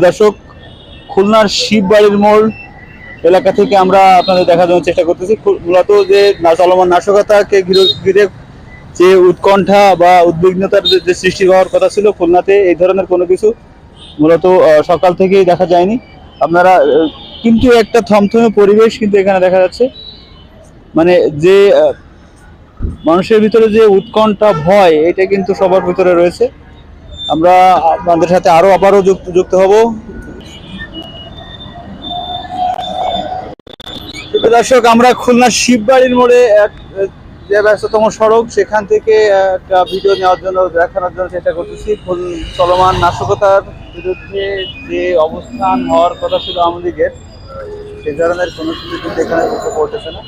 দর্শক, খুলনার শিববাড়ির মোড় এলাকা থেকে আমরা আপনাদের দেখার জন্য চেষ্টা করতেছি। মূলত যে চলমান নাশকতাকে ঘিরে যে উৎকণ্ঠা বা উদ্বিগ্নতার যে সৃষ্টি হওয়ার কথা ছিল খুলনাতে, এই ধরনের কোনো কিছু মূলত সকাল থেকেই দেখা যায়নি। আপনারা কিন্তু একটা থমথমে পরিবেশ কিন্তু এখানে দেখা যাচ্ছে। মানে যে মানুষের ভিতরে যে উৎকণ্ঠা ভয়, এটা কিন্তু সবার ভিতরে রয়েছে। আমরা আপনাদের সাথে আরও আবারও যুক্ত যুক্ত হব। দর্শক, আমরা খুলনা শিববাড়ির মোড়ে এক, যে ব্যস্ততম সড়ক, সেখান থেকে একটা ভিডিও নেওয়ার জন্য, দেখানোর জন্য চেষ্টা করতেছি। চলমান নাশকতার বিরুদ্ধে যে অবস্থান হওয়ার কথা ছিল আওয়ামী লীগের, সে ধরনের কোনো কিছু কিন্তু এখানে পড়তেছে না।